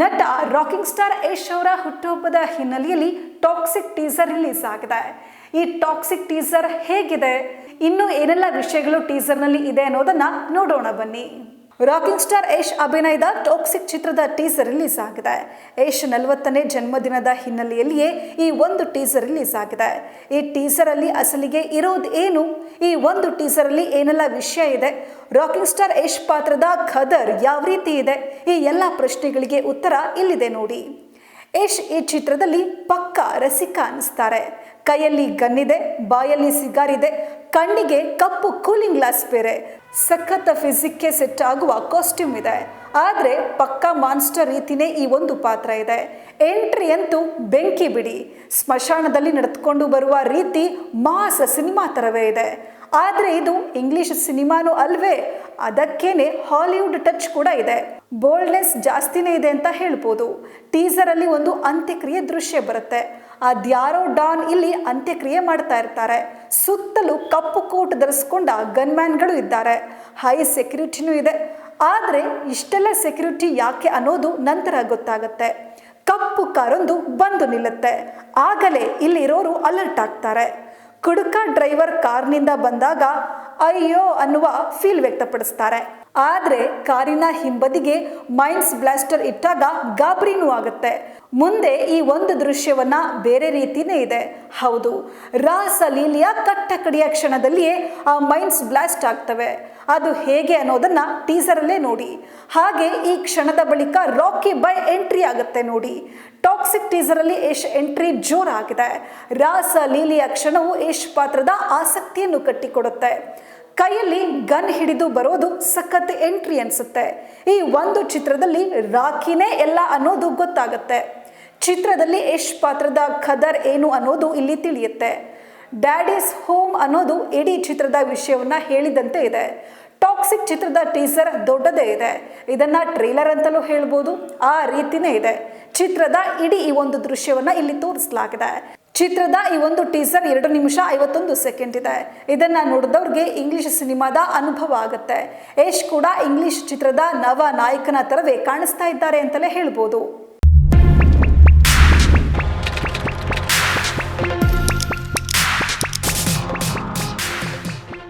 ನಟ rocking star Yash ಅವರ ಹುಟ್ಟುಹಬ್ಬದ ಹಿನ್ನೆಲೆಯಲ್ಲಿ ಟಾಕ್ಸಿಕ್ ಟೀಸರ್ ರಿಲೀಸ್ ಆಗಿದೆ. ಈ ಟಾಕ್ಸಿಕ್ ಟೀಸರ್ ಹೇಗಿದೆ? ಇನ್ನು ಏನೆಲ್ಲ ವಿಷಯಗಳು ಟೀಸರ್ನಲ್ಲಿ ಇದೆ ಅನ್ನೋದನ್ನು ನೋಡೋಣ ಬನ್ನಿ. ರಾಕಿಂಗ್ ಸ್ಟಾರ್ ಯಶ್ ಅಭಿನಯದ ಟಾಕ್ಸಿಕ್ ಚಿತ್ರದ ಟೀಸರ್ ರಿಲೀಸ್ ಆಗಿದೆ. ಯಶ್ ನಲವತ್ತನೇ ಜನ್ಮದಿನದ ಹಿನ್ನೆಲೆಯಲ್ಲಿಯೇ ಈ ಒಂದು ಟೀಸರ್ ರಿಲೀಸ್ ಆಗಿದೆ. ಈ ಟೀಸರ್ ಅಲ್ಲಿ ಅಸಲಿಗೆ ಇರೋದು ಏನು? ಈ ಒಂದು ಟೀಸರ್ ಅಲ್ಲಿ ಏನೆಲ್ಲ ವಿಷಯ ಇದೆ? ರಾಕಿಂಗ್ ಸ್ಟಾರ್ ಯಶ್ ಪಾತ್ರದ ಖದರ್ ಯಾವ ರೀತಿ ಇದೆ? ಈ ಎಲ್ಲ ಪ್ರಶ್ನೆಗಳಿಗೆ ಉತ್ತರ ಇಲ್ಲಿದೆ ನೋಡಿ. ಯಶ್ ಈ ಚಿತ್ರದಲ್ಲಿ ಪಕ್ಕ ರಸಿಕ ಅನಿಸ್ತಾರೆ. ಕೈಯಲ್ಲಿ ಗನ್ನಿದೆ, ಬಾಯಲ್ಲಿ ಸಿಗಾರಿದೆ, ಕಣ್ಣಿಗೆ ಕಪ್ಪು ಕೂಲಿಂಗ್ ಗ್ಲಾಸ್ ಬೇರೆ. ಸಖತ್ ಫಿಸಿಕ್ಗೆ ಸೆಟ್ ಆಗುವ ಕಾಸ್ಟ್ಯೂಮ್ ಇದೆ. ಆದರೆ ಪಕ್ಕ ಮಾನ್ಸ್ಟರ್ ರೀತಿನೇ ಈ ಒಂದು ಪಾತ್ರ ಇದೆ. ಎಂಟ್ರಿ ಅಂತೂ ಬೆಂಕಿ ಬಿಡಿ. ಸ್ಮಶಾನದಲ್ಲಿ ನಡೆದುಕೊಂಡು ಬರುವ ರೀತಿ ಮಾಸ ಸಿನಿಮಾ ಥರವೇ ಇದೆ. ಆದರೆ ಇದು ಇಂಗ್ಲಿಷ್ ಸಿನಿಮಾನೂ ಅಲ್ವೇ. ಅದಕ್ಕೇನೆ ಹಾಲಿವುಡ್ ಟಚ್ ಕೂಡ ಇದೆ. ಬೋಲ್ಡ್ನೆಸ್ ಜಾಸ್ತಿನೇ ಇದೆ ಅಂತ ಹೇಳ್ಬೋದು. ಟೀಸರಲ್ಲಿ ಒಂದು ಅಂತ್ಯಕ್ರಿಯೆ ದೃಶ್ಯ ಬರುತ್ತೆ. ಅದ್ಯಾರೋ ಡಾನ್ ಇಲ್ಲಿ ಅಂತ್ಯಕ್ರಿಯೆ ಮಾಡ್ತಾ ಇರ್ತಾರೆ. ಸುತ್ತಲೂ ಕಪ್ಪು ಕೋಟ್ ಧರಿಸ್ಕೊಂಡ ಗನ್ಮ್ಯಾನ್ಗಳು ಇದ್ದಾರೆ. ಹೈ ಸೆಕ್ಯೂರಿಟಿನೂ ಇದೆ. ಆದರೆ ಇಷ್ಟೆಲ್ಲ ಸೆಕ್ಯೂರಿಟಿ ಯಾಕೆ ಅನ್ನೋದು ನಂತರ ಗೊತ್ತಾಗುತ್ತೆ. ಕಪ್ಪು ಕಾರೊಂದು ಬಂದು ನಿಲ್ಲುತ್ತೆ. ಆಗಲೇ ಇಲ್ಲಿರೋರು ಅಲರ್ಟ್ ಆಗ್ತಾರೆ. ಕುಡುಕ ಡ್ರೈವರ್ ಕಾರ್ನಿಂದ ಬಂದಾಗ ಅಯ್ಯೋ ಅನ್ನುವ ಫೀಲ್ ವ್ಯಕ್ತಪಡಿಸ್ತಾರೆ. ಆದರೆ ಕಾರಿನ ಹಿಂಬದಿಗೆ ಮೈನ್ಸ್ ಬ್ಲಾಸ್ಟರ್ ಇಟ್ಟಾಗ ಗಾಬರಿನೂ ಆಗುತ್ತೆ. ಮುಂದೆ ಈ ಒಂದು ದೃಶ್ಯವನ್ನ ಬೇರೆ ರೀತಿನೇ ಇದೆ. ಹೌದು, ರಾಸ ಲೀಲಿಯ ಕಟ್ಟ ಕಡಿಯ ಕ್ಷಣದಲ್ಲಿಯೇ ಆ ಮೈನ್ಸ್ ಬ್ಲಾಸ್ಟ್ ಆಗ್ತವೆ. ಅದು ಹೇಗೆ ಅನ್ನೋದನ್ನ ಟೀಸರಲ್ಲೇ ನೋಡಿ. ಹಾಗೆ ಈ ಕ್ಷಣದ ಬಳಿಕ ರಾಕಿ ಬೈ ಎಂಟ್ರಿ ಆಗುತ್ತೆ ನೋಡಿ. ಟಾಕ್ಸಿಕ್ ಟೀಸರಲ್ಲಿ ಯಶ್ ಎಂಟ್ರಿ ಜೋರಾಗಿದೆ. ರಾಸ ಲೀಲಿಯ ಕ್ಷಣವು ಯಶ್ ಪಾತ್ರದ ಆಸಕ್ತಿಯನ್ನು ಕಟ್ಟಿಕೊಡುತ್ತೆ. ಕೈಯಲ್ಲಿ ಗನ್ ಹಿಡಿದು ಬರೋದು ಸಖತ್ ಎಂಟ್ರಿ ಅನ್ಸುತ್ತೆ. ಈ ಒಂದು ಚಿತ್ರದಲ್ಲಿ ರಾಕಿನೇ ಎಲ್ಲ ಅನ್ನೋದು ಗೊತ್ತಾಗುತ್ತೆ. ಚಿತ್ರದಲ್ಲಿ ಯಶ್ ಪಾತ್ರದ ಖದರ್ ಏನು ಅನ್ನೋದು ಇಲ್ಲಿ ತಿಳಿಯುತ್ತೆ. ಡ್ಯಾಡೀಸ್ ಹೋಮ್ ಅನ್ನೋದು ಇಡೀ ಚಿತ್ರದ ವಿಷಯವನ್ನ ಹೇಳಿದಂತೆ ಇದೆ. ಟಾಕ್ಸಿಕ್ ಚಿತ್ರದ ಟೀಸರ್ ದೊಡ್ಡದೇ ಇದೆ. ಇದನ್ನ ಟ್ರೇಲರ್ ಅಂತಲೂ ಹೇಳ್ಬೋದು. ಆ ರೀತಿನೇ ಇದೆ. ಚಿತ್ರದ ಇಡೀ ಈ ಒಂದು ದೃಶ್ಯವನ್ನ ಇಲ್ಲಿ ತೋರಿಸಲಾಗಿದೆ. ಚಿತ್ರದ ಈ ಒಂದು ಟೀಸರ್ ಎರಡು ನಿಮಿಷ ಐವತ್ತೊಂದು ಸೆಕೆಂಡ್ ಇದೆ. ಇದನ್ನು ನೋಡಿದವ್ರಿಗೆ ಇಂಗ್ಲಿಷ್ ಸಿನಿಮಾದ ಅನುಭವ ಆಗುತ್ತೆ. ಯಶ್ ಕೂಡ ಇಂಗ್ಲಿಷ್ ಚಿತ್ರದ ನವ ನಾಯಕನ ತರವೇ ಕಾಣಿಸ್ತಾ ಇದ್ದಾರೆ ಅಂತಲೇ ಹೇಳ್ಬೋದು.